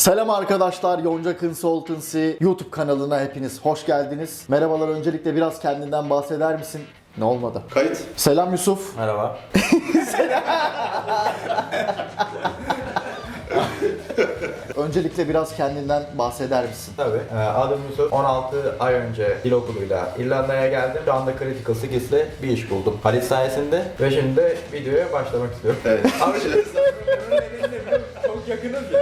Selam arkadaşlar, Yonca Consultancy YouTube kanalına hepiniz hoş geldiniz. Merhabalar, öncelikle biraz kendinden bahseder misin? Ne olmadı? Kayıt. Selam Yusuf. Merhaba. Öncelikle biraz kendinden bahseder misin? Tabii. Ee, Adım Yusuf. 16 ay önce dil okuluyla İrlanda'ya geldim. Şu anda Critical Skills'le bir iş buldum. Halit sayesinde ve şimdi de videoya başlamak istiyorum. Evet. Abi şimdi çok yakınız ya.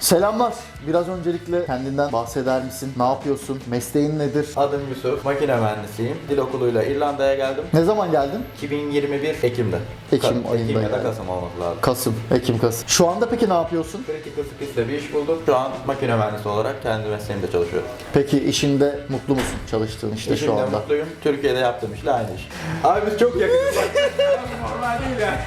Selamlar. Biraz öncelikle kendinden bahseder misin? Ne yapıyorsun? Mesleğin nedir? Adım Yusuf. Makine mühendisiyim. Dil okuluyla İrlanda'ya geldim. Ne zaman geldin? 2021 Ekim'de. Ekim Ka- ayında Ekim ya da yani. Kasım olması lazım. Kasım, Ekim, Kasım. Şu anda peki ne yapıyorsun? Critical Skills'le bir iş buldum. Şu an makine mühendisi olarak kendi mesleğimde çalışıyorum. Peki işinde mutlu musun çalıştığın işte şu İşimde anda? mutluyum. Türkiye'de yaptığım işle aynı iş. Abi biz çok yakınız. Normal değil yani.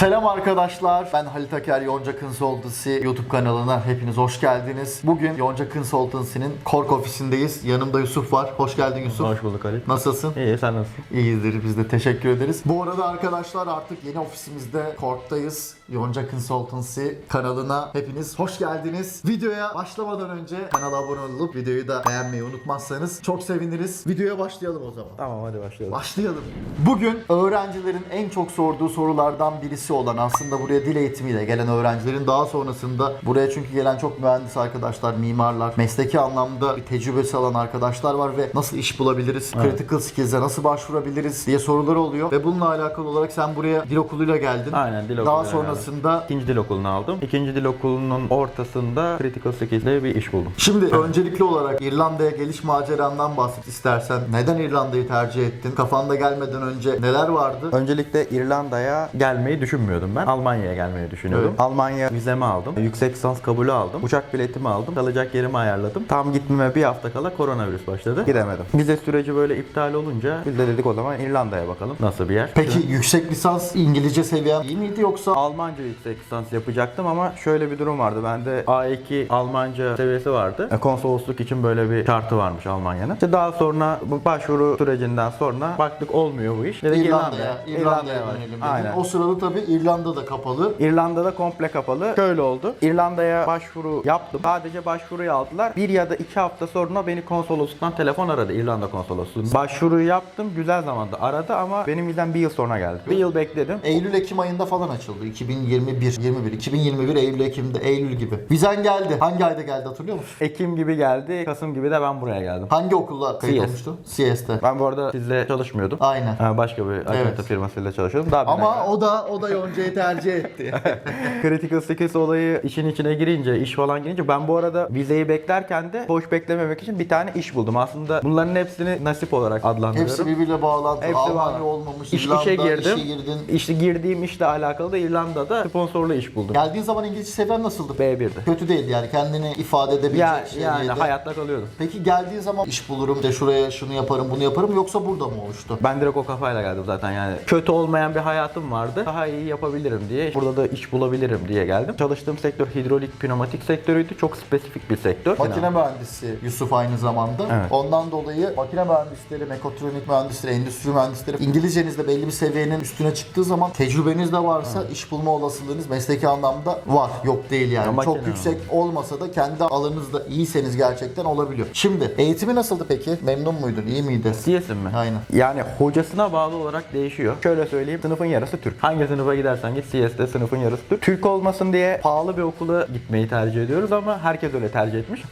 Selam arkadaşlar. Ben Halit Aker Yonca Consultancy YouTube kanalına hepiniz hoş geldiniz. Bugün Yonca Consultancy'nin Kork ofisindeyiz. Yanımda Yusuf var. Hoş geldin Yusuf. Hoş bulduk Ali. Nasılsın? İyi sen nasılsın? İyiyizdir biz de teşekkür ederiz. Bu arada arkadaşlar artık yeni ofisimizde Kork'tayız. Yonca Consultancy kanalına hepiniz hoş geldiniz. Videoya başlamadan önce kanala abone olup videoyu da beğenmeyi unutmazsanız çok seviniriz. Videoya başlayalım o zaman. Tamam hadi başlayalım. Başlayalım. Bugün öğrencilerin en çok sorduğu sorulardan birisi olan aslında buraya dil eğitimiyle gelen öğrencilerin daha sonrasında buraya çünkü gelen çok mühendis arkadaşlar, mimarlar, mesleki anlamda bir tecrübesi alan arkadaşlar var ve nasıl iş bulabiliriz, critical skills'e nasıl başvurabiliriz diye soruları oluyor ve bununla alakalı olarak sen buraya dil okuluyla geldin. Aynen, dil Daha okuluyla sonrasında İkinci dil okulunu aldım. İkinci dil okulunun ortasında Critical Skills'le bir iş buldum. Şimdi öncelikli olarak İrlanda'ya geliş macerandan bahset istersen. Neden İrlanda'yı tercih ettin? Kafanda gelmeden önce neler vardı? Öncelikle İrlanda'ya gelmeyi düşünmüyordum ben. Almanya'ya gelmeyi düşünüyordum. Evet. Almanya vizemi aldım. Yüksek lisans kabulü aldım. Uçak biletimi aldım. Kalacak yerimi ayarladım. Tam gitmeme bir hafta kala koronavirüs başladı. Gidemedim. Vize süreci böyle iptal olunca biz de dedik o zaman İrlanda'ya bakalım. Nasıl bir yer? Peki yüksek lisans İngilizce seviyen iyi miydi yoksa Almanca yüksek lisans yapacaktım ama şöyle bir durum vardı. Bende A2 Almanca seviyesi vardı. E, Konsolosluk için böyle bir şartı varmış Almanya'nın. İşte daha sonra bu başvuru sürecinden sonra baktık olmuyor bu iş. Dedik İrlanda'ya, İrlanda'ya var. dönelim dedin. Aynen. O sırada tabii İrlanda da kapalı. İrlanda'da komple kapalı. Şöyle oldu. İrlanda'ya başvuru yaptım. Sadece başvuruyu aldılar. Bir ya da iki hafta sonra beni konsolosluktan telefon aradı. İrlanda konsolosluğundan. Başvuruyu yaptım. Güzel zamanda aradı ama benim vizem bir yıl sonra geldi. Bir yıl bekledim. Eylül-Ekim ayında falan açıldı. 2021, 21, 2021 Eylül-Ekim'de, Eylül gibi. Vizen geldi. Hangi ayda geldi hatırlıyor musun? Ekim gibi geldi. Kasım gibi de ben buraya geldim. Hangi okulla kayıt CS. olmuştu? CS'te. Ben bu arada sizle çalışmıyordum. Aynen. Ha, Başka bir acente Evet. firmasıyla çalışıyordum. Daha Ama o da o da Yonca'yı tercih etti. Critical Skills olayı işin içine girince, iş falan girince ben bu arada vizeyi beklerken de boş beklememek için bir tane iş buldum. Aslında bunların hepsini nasip olarak adlandırıyorum. Hepsi birbiriyle bağlantılı. Hepsi Almanya olmamış. İş, İrlanda, işe girdim. işe girdin. İşte girdiğim işle alakalı da İrlanda'da sponsorlu iş buldum. Geldiğin zaman İngilizce seviyen nasıldı? B1'de. Kötü değildi yani kendini ifade edebilecek Ya, seviyede. yani hayatta kalıyordum. Peki geldiğin zaman iş bulurum de şuraya şunu yaparım bunu yaparım yoksa burada mı oluştu? Ben direkt o kafayla geldim zaten yani. Kötü olmayan bir hayatım vardı. Daha iyi yapabilirim diye. Burada da iş bulabilirim diye geldim. Çalıştığım sektör hidrolik, pneumatik sektörüydü. Çok spesifik bir sektör. Makine mühendisi Yusuf aynı zamanda. Evet. Ondan dolayı makine mühendisleri, mekatronik mühendisleri, endüstri mühendisleri İngilizceniz de belli bir seviyenin üstüne çıktığı zaman tecrübeniz de varsa iş bulma olasılığınız mesleki anlamda var. Yok değil yani. Ya Çok yüksek olmasa da kendi alanınızda iyiyseniz gerçekten olabiliyor. Şimdi eğitimi nasıldı peki? Memnun muydun? İyi miydi? CS'im mi? Aynen. Yani hocasına bağlı olarak değişiyor. Şöyle söyleyeyim, sınıfın yarısı Türk. Hangi sınıfa gidersen git CS'de sınıfın yarısı Türk. Olmasın diye pahalı bir okula gitmeyi tercih ediyoruz ama herkes öyle tercih etmiş.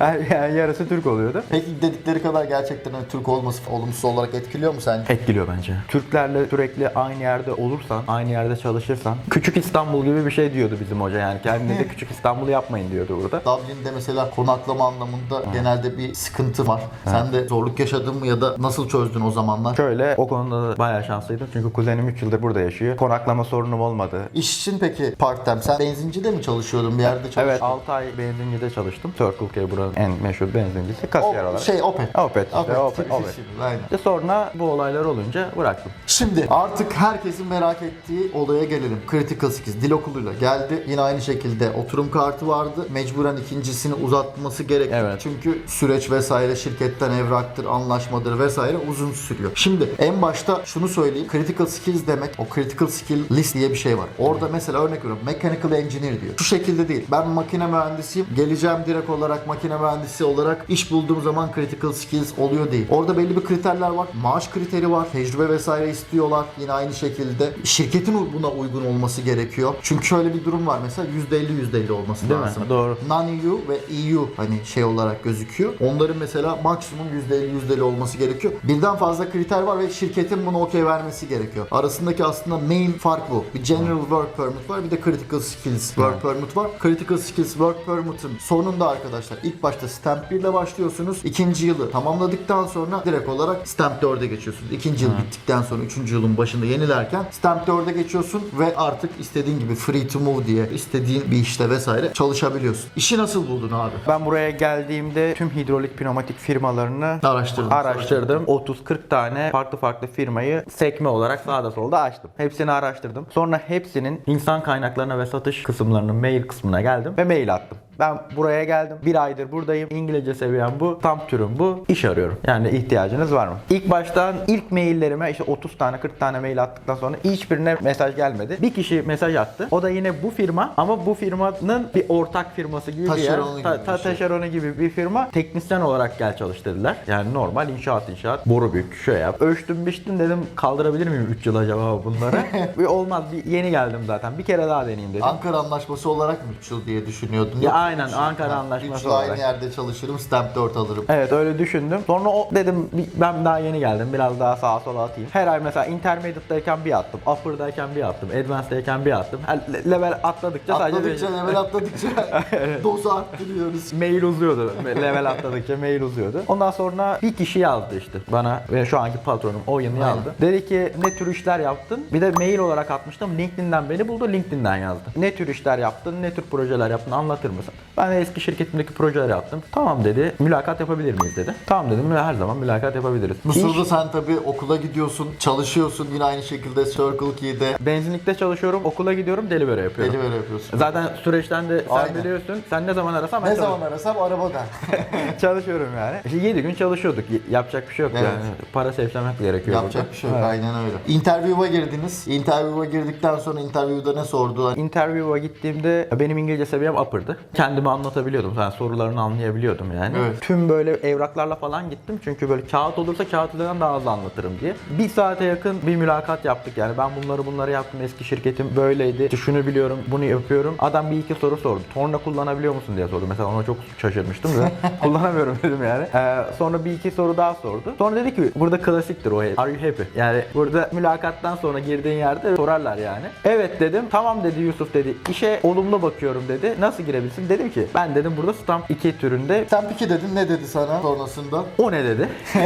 yani yarısı Türk oluyordu. Peki dedikleri kadar gerçekten hani Türk olması olumsuz olarak etkiliyor mu sence? Etkiliyor bence. Türklerle sürekli aynı yerde olursan, aynı yerde çalışırsan, küçük İstanbul gibi bir şey diyordu bizim hoca yani. Kendinize küçük İstanbul'u yapmayın diyordu burada. Dublin'de mesela konaklama anlamında genelde bir sıkıntı var. Sen de zorluk yaşadın mı ya da nasıl çözdün o zamanlar? Şöyle o konuda da bayağı şanslıydım çünkü kuzenim 3 yıldır burada yaşıyor. Konaklama sorunum olmadı. İş için peki part time. Sen benzincide mi çalışıyordun? Bir yerde çalışıyordun? Evet 6 ay benzincide çalıştım. Circle K buranın en meşhur benzincisi kasiyer olarak. şey Opet. Opet işte, Opet. Opet, Opet. Aynen. İşte sonra bu olaylar olunca bıraktım. Şimdi artık herkesin merak ettiği olaya gelelim. Critical Skills dil okuluyla geldi. Yine aynı şekilde oturum kartı vardı. Mecburen ikincisini uzatması gerekti. Evet. Çünkü süreç vesaire şirketten evraktır, anlaşmadır vesaire uzun sürüyor. Şimdi en başta şunu söyleyeyim. Critical Skills demek o Critical Skill List diye bir şey var. Orada mesela örnek veriyorum Mechanical Engineer diyor. Şu şekilde değil. Ben makine mühendisiyim. Geleceğim direkt olarak makine mühendisi olarak iş bulduğum zaman Critical Skills oluyor değil. Orada belli bir kriterler var. Maaş kriteri var. Tecrübe vesaire istiyorlar. Yine aynı şekilde şirketin buna uygun olması gerekiyor. Çünkü şöyle bir durum var mesela %50 %50 olması Değil mi? lazım. Doğru. Non-EU ve EU hani şey olarak gözüküyor. Onların mesela maksimum %50 %50 olması gerekiyor. Birden fazla kriter var ve şirketin buna okey vermesi gerekiyor. Arasındaki aslında main fark bu. Bir General Work Permit var bir de Critical Skills Work Permit var. Critical Skills Work Permit'in sonunda arkadaşlar ilk başta Stamp 1 ile başlıyorsunuz. İkinci yılı tamamladıktan sonra direkt olarak Stamp 4'e geçiyorsunuz. İkinci yıl bittikten sonra üçüncü yılın başında yenilerken Stamp 4'e geçiyorsun ve artık istediğin gibi free to move diye istediğin bir işte vesaire çalışabiliyorsun. İşi nasıl buldun abi? Ben buraya geldiğimde tüm hidrolik pneumatik firmalarını Araştırdım. araştırdım. 30-40 tane farklı farklı firmayı sekme olarak sağda solda açtım. Hepsini araştırdım. Sonra hepsinin insan kaynaklarına ve satış kısımlarının mail kısmına geldim ve mail attım. Ben buraya geldim. Bir aydır buradayım. İngilizce seviyem bu. Tam türüm bu. İş arıyorum. Yani ihtiyacınız var mı? İlk baştan ilk maillerime işte 30 tane 40 tane mail attıktan sonra hiçbirine mesaj gelmedi. Bir kişi mesaj attı. O da yine bu firma ama bu firmanın bir ortak firması gibi bir yer. Taşeronu gibi Ta- ta- şey. taşeronu gibi bir firma. Teknisyen olarak gel çalış dediler. Yani normal inşaat inşaat. Boru bük, şöyle yap. Ölçtüm biçtim dedim kaldırabilir miyim 3 yıl acaba bunları? bir olmaz. Bir, yeni geldim zaten. Bir kere daha deneyeyim dedim. Ankara Anlaşması olarak mı 3 yıl diye düşünüyordun? Ya aynen. Ankara Anlaşması üç yıl aynı olarak. yerde çalışırım, stamp 4 alırım. Evet öyle düşündüm. Sonra o dedim ben daha yeni geldim. Biraz daha sağa sola atayım. Her ay mesela intermediate'dayken bir attım. Upper'dayken bir attım. Advanced'dayken bir attım. Le- level atladıkça sadece Atladıkça, level atladıkça dozu arttırıyoruz. mail uzuyordu. level atladıkça mail uzuyordu. Ondan sonra bir kişi yazdı işte bana ve şu anki patronum o yıl yazdı. Dedi ki ne tür işler yaptın? Bir de mail olarak atmıştım. LinkedIn'den beni buldu. LinkedIn'den yazdı. Ne tür işler yaptın? Ne tür projeler yaptın? Anlatır mısın? Ben de eski şirketimdeki projeler yaptım. Tamam dedi. Mülakat yapabilir miyiz dedi. Tamam dedim. Her zaman mülakat yapabiliriz. Sırada sen tabii okula gidiyorsun, çalışıyorsun yine aynı şekilde Circle Key'de Benzinlikte çalışıyorum, okula gidiyorum, delivery yapıyorum. delivery yapıyorsun. Zaten süreçten de sen Aynen. biliyorsun. Sen ne zaman arasan ben Ne zaman arasam arabada. çalışıyorum yani. İşte 7 gün çalışıyorduk. Yapacak bir şey yok Evet. yani. Para sevlemek gerekiyor. Yapacak burada. bir şey yok. Evet. Aynen öyle. Interview'a girdiniz. Interview'a girdikten sonra interview'da ne sordu? Interview'a gittiğimde benim İngilizce seviyem upper'dı. Kendimi anlatabiliyordum. Yani sorularını anlayabiliyordum yani. Evet. Tüm böyle evraklarla falan gittim. Çünkü böyle kağıt olursa kağıt üzerinden daha hızlı anlatırım diye. Bir saate yakın bir mülakat yaptık yani. Ben bunları bunları yaptım. Eski şirketim böyleydi. İşte şunu biliyorum, bunu yapıyorum. Adam bir iki soru sordu. Torna kullanabiliyor musun diye sordu. Mesela ona çok şaşırmıştım da. Kullanamıyorum dedim yani. Ee, sonra bir iki soru daha sordu. Sonra dedi ki burada klasiktir o. Are you happy? Yani burada mülakattan sonra girdiğin yerde sorarlar yani. Evet dedim. Tamam dedi Yusuf dedi. İşe olumlu bakıyorum dedi. Nasıl girebilsin? Dedim ki ben dedim burada stamp 2 türünde Sen peki dedin ne dedi sana sonrasında? o ne dedi?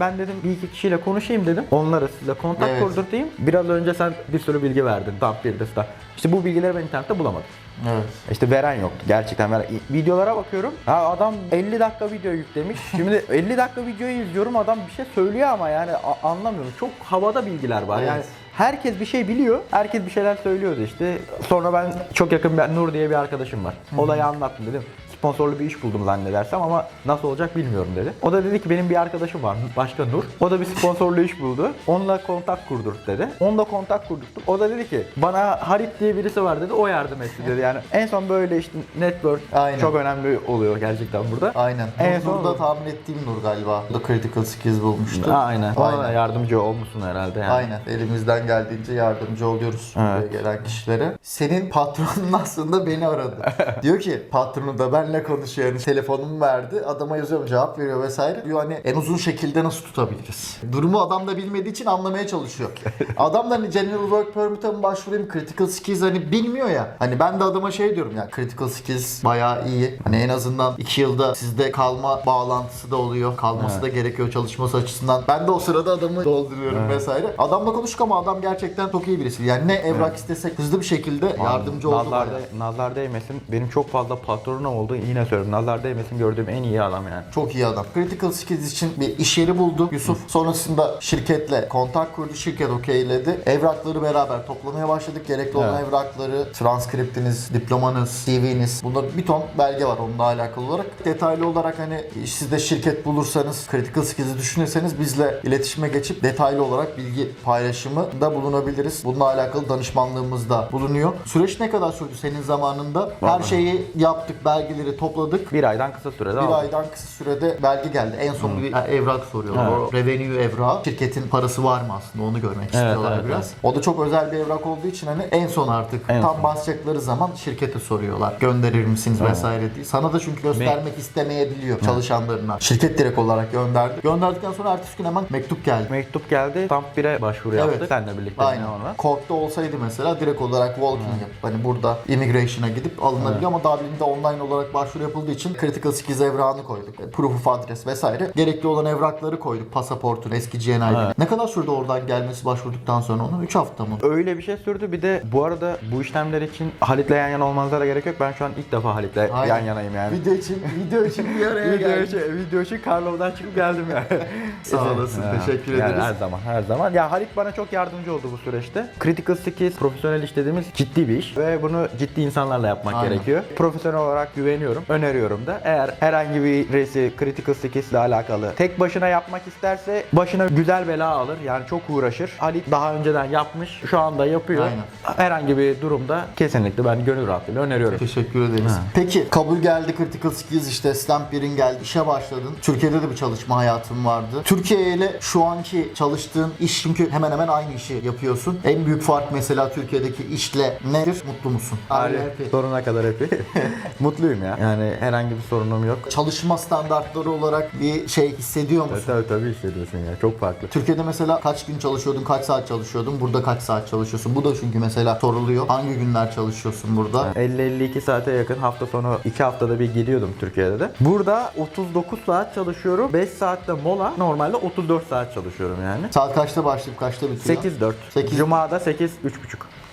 ben dedim bir iki kişiyle konuşayım dedim. Onları size kontak Evet. kurdurtayım. Biraz önce sen bir sürü bilgi verdin. Stamp 1'de stamp. İşte bu bilgileri ben internette bulamadım. Evet. İşte veren yoktu gerçekten. Veren. Videolara bakıyorum. Ha adam 50 dakika video yüklemiş. Şimdi 50 dakika videoyu izliyorum adam bir şey söylüyor ama yani anlamıyorum. Çok havada bilgiler var. Evet. Yani herkes bir şey biliyor. Herkes bir şeyler söylüyordu işte. Sonra ben çok yakın bir Nur diye bir arkadaşım var. Olayı anlattım dedim. Sponsorlu bir iş buldum zannedersem ama nasıl olacak bilmiyorum dedi. O da dedi ki benim bir arkadaşım var başka Nur. O da bir sponsorlu iş buldu. Onunla kontak kurdur dedi. Onunla kontak kurdurttuk. O da dedi ki bana Harit diye birisi var dedi. O yardım etti dedi. Yani en son böyle işte network Aynen. çok önemli oluyor gerçekten burada. Aynen. En son- Nur'da tahmin ettiğim Nur galiba. Bu da critical skills bulmuştu. Aynen. Ona da Aynen. yardımcı olmuşsun herhalde yani. Aynen. Elimizden geldiğince yardımcı oluyoruz Evet. gelen kişilere. Senin patronun aslında beni aradı. Diyor ki patronu da ben benle konuşuyor yani telefonumu verdi. Adama yazıyorum cevap veriyor vesaire. Diyor hani en uzun şekilde nasıl tutabiliriz? Durumu adam da bilmediği için anlamaya çalışıyor. Adam da hani General Work Permit'e mi başvurayım, Critical Skills hani bilmiyor ya. Hani ben de adama şey diyorum ya Critical Skills bayağı iyi. Hani en azından 2 yılda sizde kalma bağlantısı da oluyor. Kalması da gerekiyor çalışması açısından. Ben de o sırada adamı dolduruyorum vesaire. Adamla konuştuk ama adam gerçekten çok iyi birisi. Yani ne evrak istesek hızlı bir şekilde yardımcı oldu de- nazar değmesin. Benim çok fazla patronum oldu. Yine söylüyorum. Nazar değmesin gördüğüm en iyi adam yani. Çok iyi adam. Critical Skills için bir iş yeri buldu Yusuf. Sonrasında şirketle kontak kurdu. Şirket okeyledi. Evrakları beraber toplamaya başladık. Gerekli olan Evet. evrakları, transkriptiniz, diplomanız, CV'niz. Bunlar bir ton belge var onunla alakalı olarak. Detaylı olarak hani siz de şirket bulursanız, Critical Skills'i düşünürseniz bizle iletişime geçip detaylı olarak bilgi paylaşımında bulunabiliriz. Bununla alakalı danışmanlığımız da bulunuyor. Süreç ne kadar sürdü senin zamanında? Her şeyi yaptık, belgeleri topladık. Bir aydan kısa sürede Bir aldım. aydan kısa sürede belge geldi. En son bir evrak soruyorlar. Evet. O revenue evrağı. Şirketin parası var mı aslında onu görmek istiyorlar evet, biraz. O da çok özel bir evrak olduğu için hani en son artık En tam son. basacakları zaman şirkete soruyorlar. Gönderir misiniz vesaire diye. Sana da çünkü göstermek istemeyebiliyor çalışanlarına. Şirket direkt olarak gönderdi. Gönderdikten sonra ertesi gün hemen mektup geldi. Mektup geldi. Stamp 1'e başvuru Evet. yaptık. Seninle birlikte Aynen. yine onunla. Cork'ta olsaydı mesela direkt olarak walking yap. Hani burada immigration'a gidip alınabiliyor ama Dublin'de online olarak başvuru yapıldığı için critical skills evrağını koyduk. Proof of address vesaire. Gerekli olan evrakları koyduk. Pasaportun, eski GNI'nin. Evet. Ne kadar sürdü oradan gelmesi başvurduktan sonra onu? 3 hafta mı? Öyle bir şey sürdü. Bir de bu arada bu işlemler için Halit'le yan yana olmanıza da gerek yok. Ben şu an ilk defa Halit'le Aynen. yan yanayım yani. Video için, video için bir araya Video geldik. için, video için Karlov'dan çıkıp geldim yani. Sağ olasın, Ha, teşekkür yani ederiz. Her zaman, her zaman. Ya Halit bana çok yardımcı oldu bu süreçte. Critical Skills, profesyonel iş dediğimiz ciddi bir iş ve bunu ciddi insanlarla yapmak Aynen. gerekiyor. Profesyonel olarak güveniyorum, öneriyorum da. Eğer herhangi birisi Critical Skills ile alakalı tek başına yapmak isterse başına güzel bela alır. Yani çok uğraşır. Halit daha önceden yapmış, şu anda yapıyor. Aynen. Herhangi bir durumda kesinlikle ben gönül rahatlığıyla öneriyorum. Teşekkür ederiz. Peki kabul geldi Critical Skills işte Stamp 1'in geldi işe başladın. Türkiye'de de bir çalışma hayatın vardı. Türkiye ile şu anki çalıştığın iş çünkü hemen hemen aynı işi yapıyorsun. En büyük fark mesela Türkiye'deki işle nedir? Mutlu musun? Happy. sonuna kadar happy. Mutluyum ya. Yani herhangi bir sorunum yok. Çalışma standartları olarak bir şey hissediyor Evet, musun? tabii tabii hissediyorsun ya. Çok farklı. Türkiye'de mesela kaç gün çalışıyordun, kaç saat çalışıyordun, burada kaç saat çalışıyorsun? Bu da çünkü mesela soruluyor. Hangi günler çalışıyorsun burada? 50-52 saate yakın hafta sonu 2 haftada bir gidiyordum Türkiye'de de. Burada 39 saat çalışıyorum. 5 saatte mola. Normalde 34 saat çalışıyorum yani. Saat kaçta başlayıp kaçta bitiyor? 8-4. Sekiz- Cuma'da 8-3.5.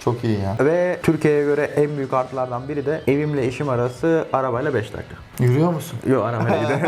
Çok iyi ya. Ve Türkiye'ye göre en büyük artılardan biri de evimle işim arası arabayla 5 dakika. Yürüyor musun? Yok arabayla giderim.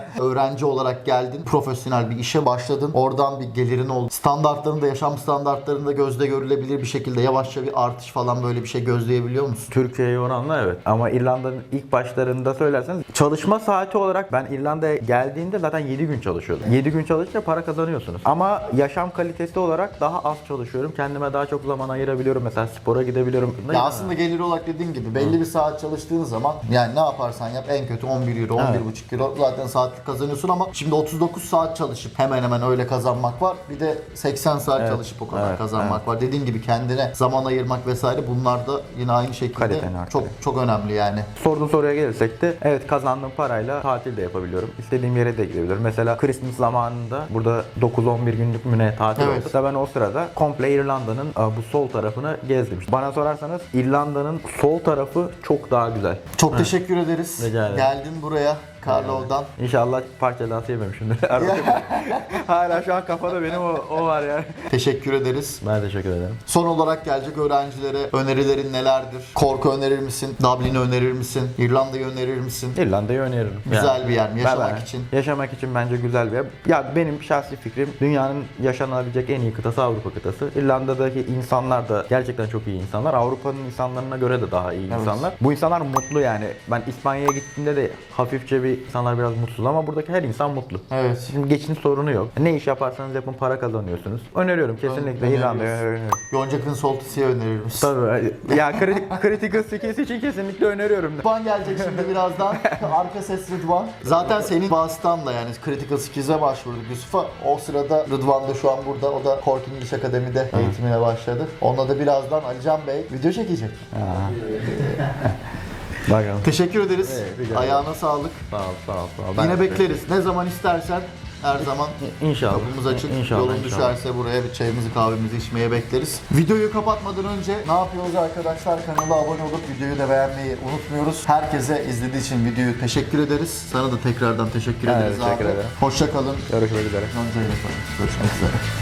Öğrenci olarak geldin, profesyonel bir işe başladın. Oradan bir gelirin oldu. Standartlarında, yaşam standartlarında gözle görülebilir bir şekilde yavaşça bir artış falan böyle bir şey gözleyebiliyor musun? Türkiye'ye oranla evet. Ama İrlanda'nın ilk başlarında söylerseniz çalışma saati olarak ben İrlanda'ya geldiğinde zaten 7 gün çalışıyordum. 7 gün çalışınca para kazanıyorsunuz. Ama yaşam kalitesi olarak daha az çalışıyorum. Kendime daha çok zaman ayırabiliyorum. Mesela spora gidebiliyorum. Ya aslında gelir olarak dediğin gibi belli bir saat çalıştığın zaman yani ne yaparsan yap en kötü 11 euro, 11,5 euro zaten saatlik kazanıyorsun ama şimdi 39 saat çalışıp hemen hemen öyle kazanmak var. Bir de 80 saat Evet, çalışıp o kadar evet, kazanmak var. Dediğin gibi kendine zaman ayırmak vesaire bunlar da yine aynı şekilde çok çok önemli yani. Sorduğun soruya gelirsek de evet kazandığım parayla tatil de yapabiliyorum. İstediğim yere de gidebilirim. Mesela Christmas zamanında burada 9-11 günlük mü ne tatil Evet. oldu. Ben o sırada komple İrlanda'nın bu sol tarafını gezdim. Bana sorarsanız İrlanda'nın sol tarafı çok daha güzel. Çok teşekkür ederiz. Rica ederim. Geldin buraya Karlov'dan. İnşallah parça daha yememişimdir. Hala şu an kafada benim o, o var yani. Teşekkür ederiz. Ben teşekkür ederim. Son olarak gelecek öğrencilere önerilerin nelerdir? Korku önerir misin? Dublin'i önerir misin? İrlanda'yı önerir misin? İrlanda'yı öneririm. Güzel bir yer mi? Yaşamak ben- için. Yaşamak için bence güzel bir yer. Ya benim şahsi fikrim dünyanın yaşanabilecek en iyi kıtası Avrupa kıtası. İrlanda'daki insanlar da gerçekten çok iyi insanlar. Avrupa'nın insanlarına göre de daha iyi Evet. insanlar. Bu insanlar mutlu yani. Ben İspanya'ya gittiğimde de hafifçe bir insanlar biraz mutsuz ama buradaki her insan mutlu. Evet. Şimdi geçim sorunu yok. Ne iş yaparsanız yapın para kazanıyorsunuz. Öneriyorum kesinlikle öneriyoruz. İrlanda'yı öneriyorum. Yonca Consultancy'ye misin? Tabii. Ya critical skills için kesinlikle öneriyorum. Rıdvan gelecek şimdi birazdan. Arka ses Rıdvan. Zaten senin vasıtanla yani Critical Skills'e başvurduk Yusuf'a. O sırada Rıdvan da şu an burada. O da Cork English Akademi'de eğitimine başladı. Onunla da birazdan Alican Bey video çekecek. Bakalım. Teşekkür ederiz. Evet, rica. Ayağına sağlık. Sağ ol, sağ ol, sağ ol. Ben Yine de- bekleriz. Ne zaman istersen her zaman İnşallah. kapımız açık. İnşallah, Yolun inşallah. düşerse buraya bir çayımızı kahvemizi içmeye bekleriz. Videoyu kapatmadan önce ne yapıyoruz arkadaşlar? Kanala abone olup videoyu da beğenmeyi unutmuyoruz. Herkese izlediği için videoyu teşekkür ederiz. Sana da tekrardan teşekkür Ben de ederiz teşekkür abi. ederim. Hoşça kalın. Görüşmek üzere. Görüşmek üzere.